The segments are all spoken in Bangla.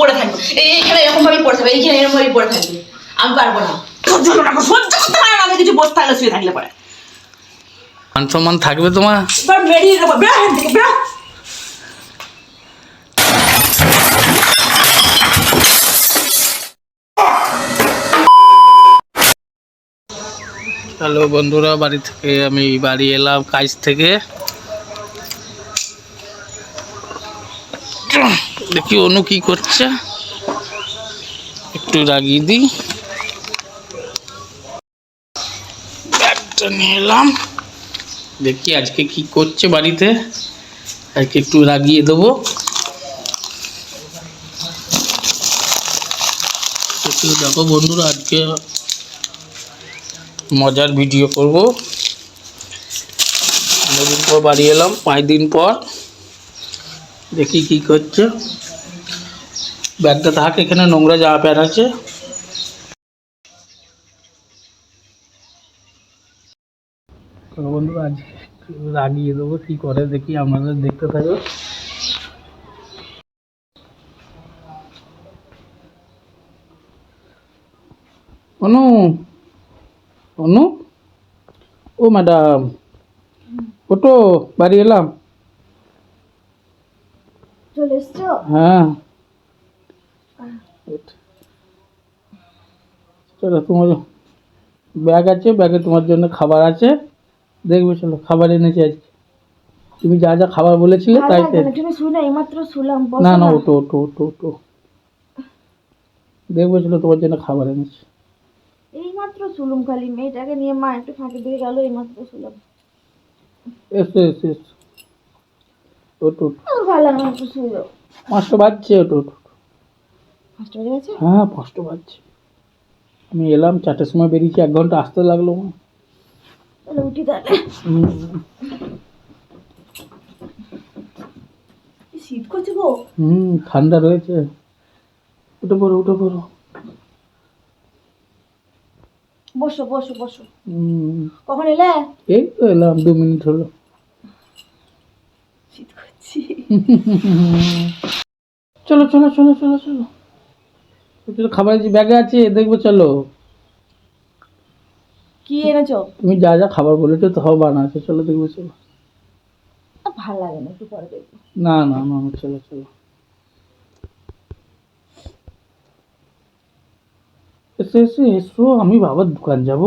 পড়ে থাকবে। এই এইখানে এরকম ভাবে পড়ে থাকবে এইখানে এরকম ভাবে পড়ে থাকবে। আমি পারব না। সহ্য করতে পারব, সহ্য করতে পারব না, আমি কিছু বসতে থাকলে শুয়ে থাকলে পরে। মান সম্মান থাকবে তোমার? এবার বেরিয়ে থেকে হ্যালো বন্ধুরা বাড়ি থেকে আমি বাড়ি এলাম কাজ থেকে। দেখি অনু কি করছে। একটু রাগিয়ে দিই। ব্যাগটা নিয়ে এলাম। দেখি আজকে কি করছে বাড়িতে। আজকে একটু রাগিয়ে দেবো। দেখো বন্ধুরা, আজকে মজার ভিডিও করব। অনেকদিন পর বাড়ি এলাম, পাঁচ দিন পর। দেখি কি করছে। ব্যাগটা থাক এখানে নোংরা জামা প্যান্ট আছে। তো বন্ধুরা আজ রাগিয়ে দেবো কি করে দেখি আপনাদের দেখতে থাকো। অনু অনু। ও ম্যাডাম ওটো বাড়ি এলাম। চলে এসছো? হ্যাঁ। চলো তোমার ব্যাগ আছে ব্যাগে তোমার জন্য খাবার আছে। দেখবে চলো খাবার এনেছি আজকে। তুমি যা যা খাবার বলেছিলে তাই না, তুমি শুনে এইমাত্র শুনলাম না না ওটো ওটো ওটো ওটো দেখবে চলো তোমার জন্য খাবার এনেছি। এইমাত্র শুনলাম খালি মেয়েটাকে নিয়ে মা একটু ফাঁকি দিয়ে গেল এইমাত্র শুনলাম এসো এসো এসো। ওটো ওটো। আর ভালো লাগে না একটু শুলো পাঁচটা বাজছে ওটো ওটো ফার্স্ট হয়ে পাঁচটা বাজছে। আমি এলাম চারটের সময় বেরিয়েছি এক ঘণ্টা আসতে লাগল আমার। উঠি তাহলে। শীত করছে গো। হুম ঠান্ডা রয়েছে। উঠে পড়ো উঠে পড়ো। বসো বসো বসো। কখন এলে? এই তো এলাম দু মিনিট হলো। চলো চলো চলো চলো চলো। চলো খাবার যে ব্যাগে আছে দেখব চলো। কি এনেছো? তুমি যা যা খাবার বলেছ তো সব বানা আছে চলো দেখব চলো। ভালো লাগে না একটু পরে দেখব। না না না না, চলো চলো। এসে এসো এসো আমি বাবার দোকান যাব।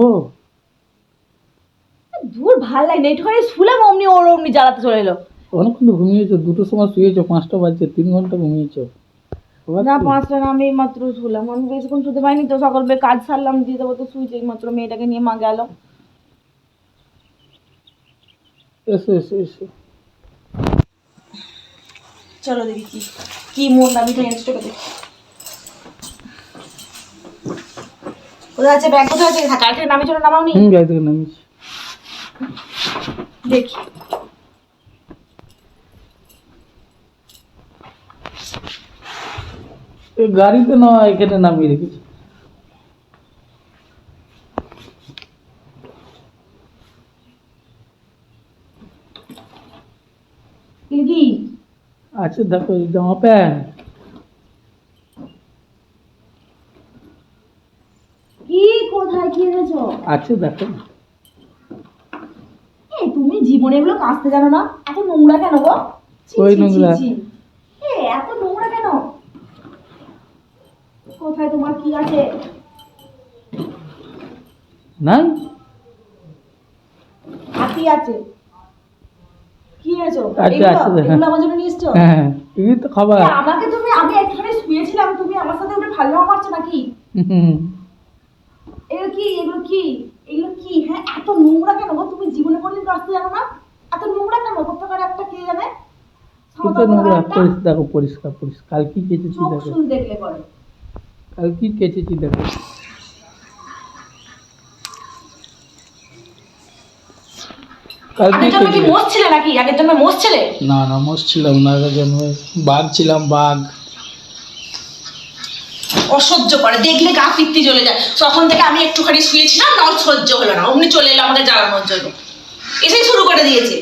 দূর ভালো লাগে না একটুখানি শুলাম অমনি ওর অমনি জ্বালাতে চলে এলো। অনেকক্ষণ তো ঘুমিয়েছো দুটোর সময় শুয়েছো পাঁচটা বাজছে তিন ঘণ্টা ঘুমিয়েছো। না পাঁচটা না আমি মাত্র শুলাম। আমি বেশিক্ষণ শুতে পারিনি তো কাজ সারলাম দিয়ে দেবো তো শুয়েছি মাত্র মেয়েটাকে নিয়ে মা গেল। এসো এসো এসো। চলো দেখি কি কি মন এনেছো চলো দেখি। কোথায় আছে? ব্যাগ কোথায় আছে? কাল থেকে নামি চলো নামাও নি হুম গাড়ি থেকে নামিয়েছি। দেখি। গাড়িতে নয় এখানে নামিয়ে রেখেছি। কি কি দেখো জামা প্যান্ট। কি কোথায় আছে দেখো। এই তুমি জীবনে এগুলো কাচতে জানো না? এত নোংরা কেন গো? ওই নোংরা। এ এত নোংরা কেন? কোথায় তোমার কি আছে? নাই। কি আছে। কি এনেছো? আছে, এগুলো? হ্যাঁ। এগুলো আমার জন্য নিয়ে হ্যাঁ এই তো খাবার। আমাকে তুমি আমি একটুখানি শুয়েছিলাম তুমি আমার সাথে উঠে ভালো মারছো নাকি? এগুলো কি? এগুলো কি? এগুলো কি? হ্যাঁ এত নোংরা কেন গো? তুমি জীবনে কোনদিন কাচতে জানো না? এত নোংরা কেন? কোথাকার একটা কে জানে? নোংরা পরিষ্কার পরিষ্কার পরিষ্কার। কাল কি কেচেছি দেখো। দেখলে পরে। কাল কি কেচেছি দেখো। কাল কি আগের জন্মে কি কেচেছি। মোষ ছিলে নাকি? আগের জন্মে মোষ ছিলে না না মোষ ছিলাম না আগের জন্মে বাঘ ছিলাম বাঘ। অসহ্য করে দেখলে গা পিত্তি চলে যায়। তখন থেকে আমি একটুখানি শুয়েছিলাম তাও সহ্য হলো না। অমনি চলে এলো আমাকে জ্বালানোর জন্য এসেই শুরু করে দিয়েছে।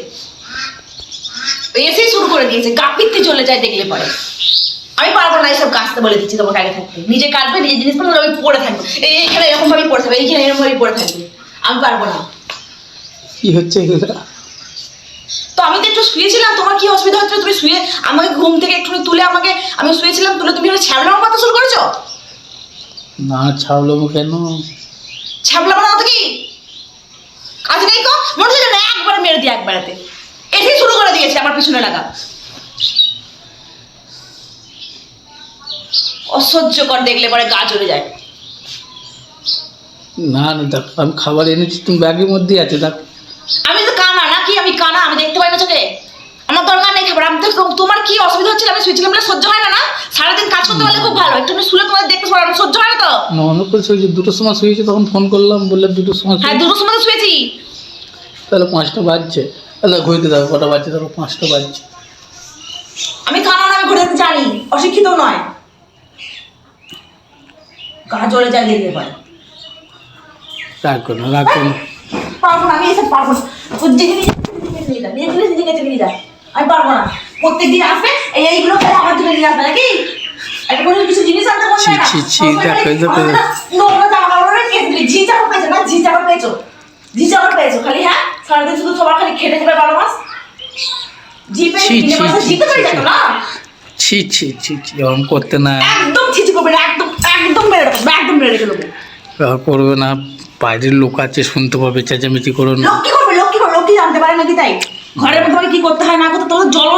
এসেই শুরু করে দিয়েছে। গা পিত্তি চলে যায় দেখলে পরে। আমি পারব না এইসব কাজতে বলে দিচ্ছি তোমাকে আগে থাকতে। নিজে কাটবে নিজে জিনিস পত্র আমি পড়ে থাকব। এইখানে এরকম ভাবে পড়ে থাকবে এইখানে এরকম ভাবে পড়ে থাকবে। আমি পারব না। কি হচ্ছে এগুলো তো আমি তো একটু শুয়েছিলাম তোমার কি অসুবিধা হচ্ছে? তুমি শুয়ে আমাকে ঘুম থেকে একটু তুলে আমাকে আমি শুয়েছিলাম তুলে তুমি আমার ছ্যাবলা কথা শুরু করেছ? না ছাড়লো কেন? ছ্যাবলা বানা তো কি? কাজ নেই কো? মনে হচ্ছে একবার মেরে দিয়ে একবারেতে। এটাই শুরু করে দিয়েছে আমার পিছনে লাগা। অসহ্যকর দেখলে পরে গা জ্বলে যায়। না না দেখো আমি খাবার এনেছি তুমি ব্যাগের মধ্যেই আছে দেখ। আমি তো কানা না কি আমি কানা আমি দেখতে পাই না চোখে। আমার দরকার নেই খাবার। আমি তো তোমার কি অসুবিধা হচ্ছিল আমি শুয়েছিলাম বলে সহ্য হয় না না? সারাদিন কাজ করতে পারলে খুব ভালো। একটু শুলে তোমার দেখতে পারো সহ্য হয় না তো। না অনেক করে শুয়েছি। দুটোর সময় শুয়েছি তখন ফোন করলাম বললে দুটোর সময় হ্যাঁ। দুটোর সময় তো শুয়েছি। তাহলে পাঁচটা বাজছে। তাহলে ঘুরতে যাব কটা বাজছে তাহলে পাঁচটা বাজছে। আমি কানা না আমি ঘুরে যেতে জানি। অশিক্ষিত নয়। জ্বলে যায় দেখলে পরে। না রাখো পারব না আমি এসব পারব না। নিয়ে যা নিজে নিয়ে যা আমি পারব না। প্রত্যেকদিন আসবে এই এইগুলো খেলে আমার জন্য নিয়ে আসবে নাকি? একটা কোনো কিছু জিনিস আনতে না। ছি, ছি, ছি, সবসময় খালি দেখো, দেখো। নোংরা জামা কাপড়ে কেটে দিলি। ঝি চাপড় পেয়েছ না পেয়েছ। খালি হ্যাঁ? সারাদিন শুধু তোমার খালি খেটে যাবে বারো মাস জি পেয়েছ ছি, ছি, ছি, জিতে পারি ছি, যাতো ছি। না? ছি ছি ছি ছি এরকম করতে না। একদম ছিচি করবে না একদম একদম মেরে রেখে দেবো করবে না বাইরের লোক আছে শুনতে পাবে চেঁচামেচি করো না। লক্ষ্মী করবে লক্ষ্মী করবে লক্ষ্মী জানতে পারে নাকি তাই? ঘরের মধ্যে কি করতে হয় না করতে জল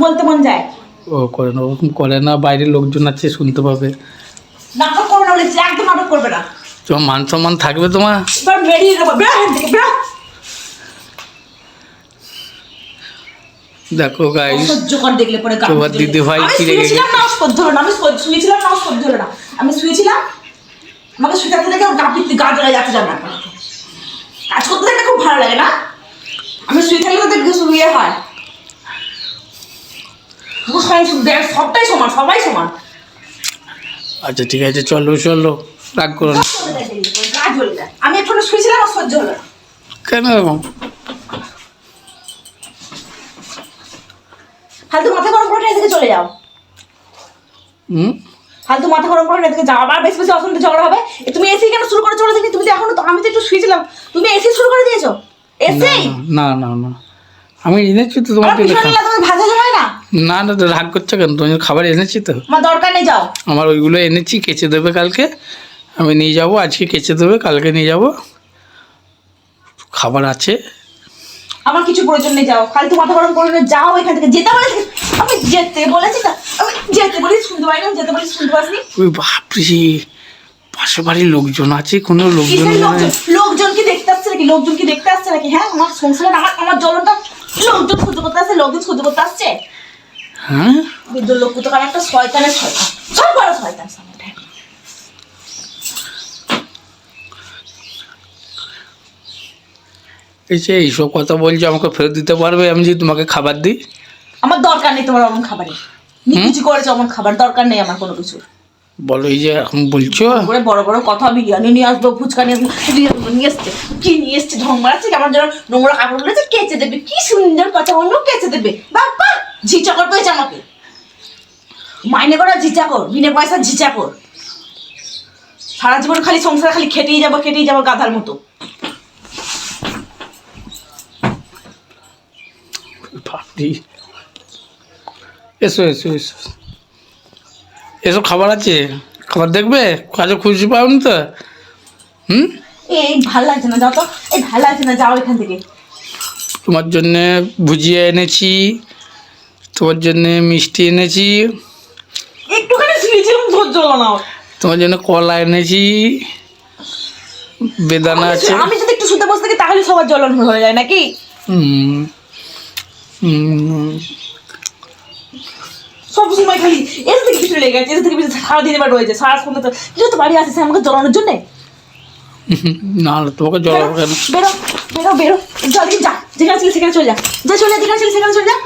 বলতে মন যায়। ও করে না ওরকম করে না বাইরের লোকজন আছে শুনতে পাবে। নাটক করবে না বলেছি একদম নাটক করবে না। তোমার মান সম্মান থাকবে তোমার? এবার বেরিয়ে যাব বেরো এখান থেকে বেরো। দেখো গাইস অসহ্যকর দেখলে পরে তোমার জ্বলে যায়। আমি কি রেগে না সহ্য হলো না আমি শো- শুয়েছিলাম না সহ্য হলো না। আমি শুয়েছিলাম আমাকে শুয়ে থাকতে দেখে গা পিত্তি গা জ্বলে যাচ্ছে জানা কাজ করতে দেখলে খুব ভালো লাগে না? আমি শুয়ে থাকলে তো দেখতে শুয়ে হয়। সবটাই সমান সবাই সমান। আচ্ছা ঠিক আছে চলো চলো রাগ করো না। আমি একটু শুয়েছিলাম আর সহ্য হলো কেন ফালতু মাথা গরম করে এদিকে চলে যাও। হুম? ফালতু মাথা গরম করে এদিকে যাও। আবার বেশি বেশি অশান্তি ঝগড়া হবে। তুমি এসি কেন শুরু করে? চলে দেখি। তুমি তো এখনও আমি তো একটু শুয়েছিলাম। তুমি এসি শুরু করে দিয়েছ? এসি না না না আমি এনেছি তো তোমার ভাজা জমায় না? না না তো রাগ করছ কেন? তুমি খাবার এনেছি তো। আমার দরকার নেই যাও। আমার ওইগুলো এনেছি কেচে দেবে কালকে। আমি নিয়ে যাব আজকে কেচে দেবে কালকে নিয়ে যাব। খাবার আছে। আমার কিছু প্রয়োজন নেই যাও। ফালতু মাথা গরম করে না, যাও এখান থেকে। যেতে বলেছি। আমি যেতে বলেছি না। আমি যেতে বলি শুনতে পাই না যেতে বলি শুনতে পাসনি ওই বাপরি পাশে বাড়ির লোকজন আছে? কোনো লোকজন লোকজন? কি দেখতে আসছে নাকি? লোকজন কি দেখতে আসছে নাকি? হ্যাঁ আমার সংসারে আমার আমার জ্বলনটা লোকজন সহ্য করতে আসছে লোকজন সহ্য করতে আসছে। হ্যাঁ? বিদ্যুৎ লোক তো একটা শয়তানের শয়তান। সব বড় শয়তান সামনে যে এইসব কথা বলছে আমাকে ফেরত দিতে পারবে? আমি যদি তোমাকে খাবার দিই? আমার দরকার নেই তোমার অমন খাবারের। কিছু করেছ অমন খাবার দরকার নেই আমার কোনো কিছু বলো এই যে এখন বলছো। করে বড় বড় কথা বিরিয়ানি নিয়ে আসব ফুচকা নিয়ে আসব নিয়ে এসছে কি নিয়ে এসছে ঢং মারাচ্ছে আমার জন্য নোংরা কাপড় বলেছে কেচে দেবে। কি সুন্দর কথা বলল কেচে দেবে। বাবা ঝিচাকর পেয়েছে আমাকে। মাইনে করা ঝিচাকর বিনা পয়সা ঝিচাকর। সারা জীবন খালি সংসার খালি খেটেই যাব খেটেই যাব গাধার মতো। বাপরি এসো এসো এসো। এসব খাবার আছে? খাবার দেখবে? কাজে খুশি পাওনি তো? হুম? এই ভালো লাগছে না যাও তো। এই ভালো লাগছে না যাও এখান থেকে। তোমার জন্যে ভুজিয়া এনেছি তোমার জন্যে মিষ্টি এনেছি। একটুখানি শুয়েছিলাম ধৈর্য হলো না। তোমার জন্য কলা এনেছি বেদানা আছে। আমি যদি একটু শুতে বসে থাকি তাহলে সবার জ্বলন হয়ে যায় নাকি? হুম। সব সময় খালি এর থেকে পিছনে লেগে গেছে এর থেকে পিছনে সারাদিন এবার রয়েছে। সারা সন্ধ্যা তো কেউ তো বাড়ি আসছে আমাকে জ্বলানোর জন্যে। না তোমাকে জল বেরো কেন? বেরো বেরো বেরো। জলদি যা যেখানে ছিল সেখানে চলে যা। যা চলে যা যেখানে ছিল সেখানে চলে যা।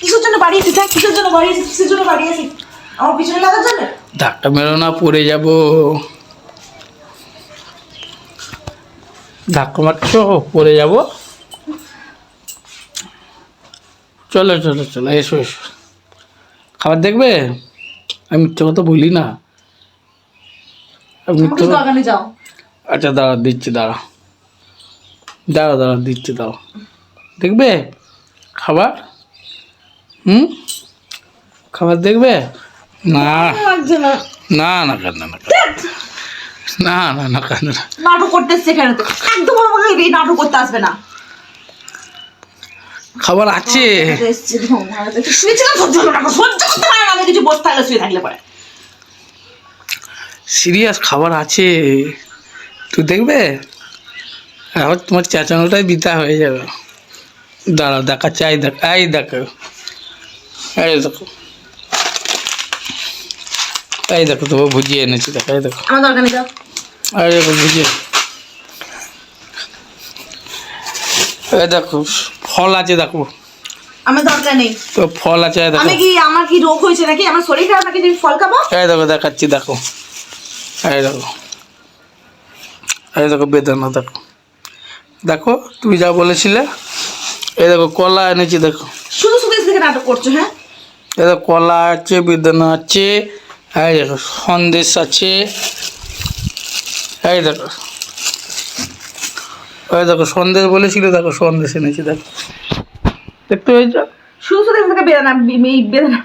কিসের জন্য বাড়ি এসেছিস? কিসের জন্য বাড়ি এসেছিস কিসের জন্য বাড়ি এসেছিস আমার পিছনে লাগার জন্য? ধাক্কা মেরো না পড়ে যাব। ধাক্কা মারছো পড়ে যাব। চলো চলো চলো এসো এসো। খাবার দেখবে? আমি মিথ্যে কথা বলি না। আচ্ছা দাঁড়া দিচ্ছি দাঁড়া দাঁড়া দাঁড়া দিচ্ছি দাও দেখবে? খাবার? হুম? খাবার দেখবে? না। না। না না না। না না না কান্না না? নাটক করতে এসছে এখানে তো? একদম আমাকে এই নাটক করতে আসবে না। খাবার আছে। এসছে ঢং মারাতে। একটু শুয়েছিলাম সহ্য হলো সহ্য করতে পারে না আমি কিছু বসে থাকলে শুয়ে থাকলে পরে। সিরিয়াস খাবার আছে। তুই দেখবে? এখন তোমার চেঁচানোটাই বিতা হয়ে যাবে। দাঁড়াও দেখা চাই দেখ এই দেখো। এই দেখো। এই দেখো তোমার ভুজিয়ে এনেছি দেখো এই দেখো। আমার দরকার নেই যাও এই দেখো ফল আছে দেখো। আমার দরকার নেই। তো ফল আছে দেখো। আমি কি আমার কি রোগ হয়েছে নাকি? আমার শরীর খারাপ নাকি? যে ফল খাব? এই দেখো দেখাচ্ছি দেখো। এই দেখো। এই দেখো বেদানা দেখো। দেখো তুমি যা বলেছিলে। এই দেখো কলা এনেছি দেখো। শুধু শুধু থেকে নাটক করছ হ্যাঁ? এই দেখো কলা আছে বেদানা আছে এই দেখো সন্দেশ আছে। এই দেখো। ওই দেখো, সন্দেশ বলেছিল, দেখো, সন্দেশ এনেছি, দেখো। দেখতে পেয়েছ? শুধু শুধু থেকে বেদানা, এই বেদানা।